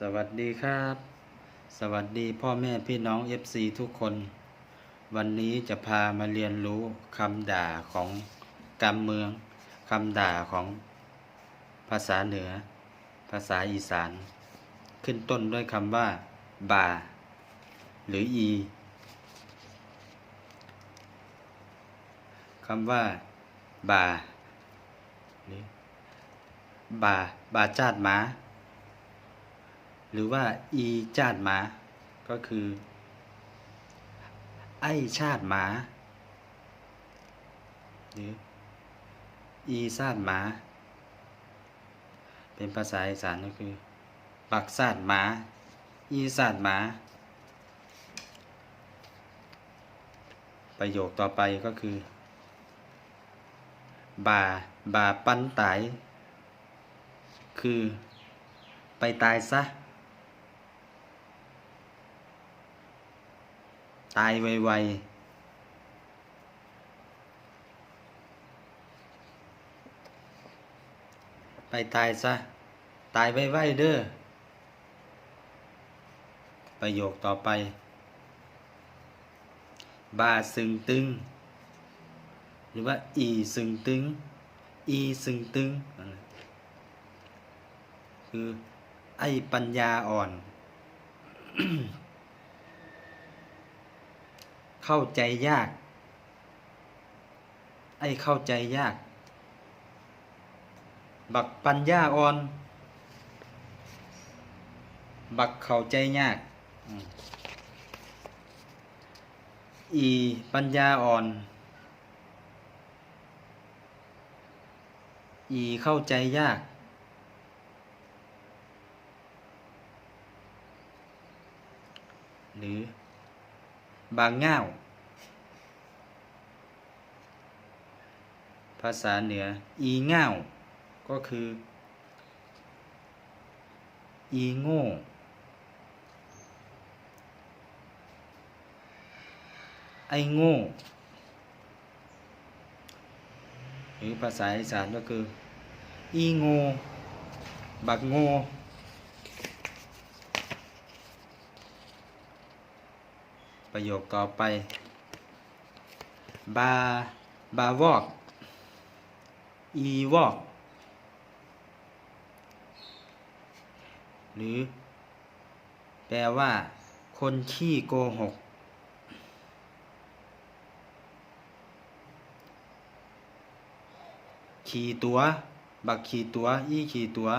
สวัสดีครับ สวัสดีพ่อแม่พี่น้อง FC ทุกคน วันนี้จะพามาเรียนรู้คำด่าของกำเมืองคำด่าของภาษาเหนือ ภาษาอีสาน ขึ้นต้นด้วยคำว่า บ่า หรืออีคำว่า บ่าบ่า บ่าจาดหมา หรือว่าอีจาดหมา ก็คือ ไอชาติหมา หรือ อีซาดหมา เป็นภาษาอีสานก็คือ ปักซาดหมา อีซาดหมา ประโยคต่อไปก็คือบ่าบ่าปันไตาย คือ ไปตายซะ ตายไวๆ ไปตายซะ ตายไวๆเด้อ ประโยคต่อไป บาซึงตึง หรือว่า อีซึงตึง อีซึงตึง คือ ไอปัญญาอ่อน เข้าใจยาก ไอ้เข้าใจยาก บักปัญญาอ่อน บักเข้าใจยาก อีปัญญาอ่อน อีเข้าใจยากหรือ บางง่าภาษาเหนือ อีง่าก็คือ อีโง่ไอโง่หรือภาษาอีสานก็คือ อีโง่บักโง่ ประโยคต่อไปบาบาวอกอีวอกหรือ แปลว่า คนขี้โกหก ขี่ตัว บักขี่ตัว อีขี่ตัว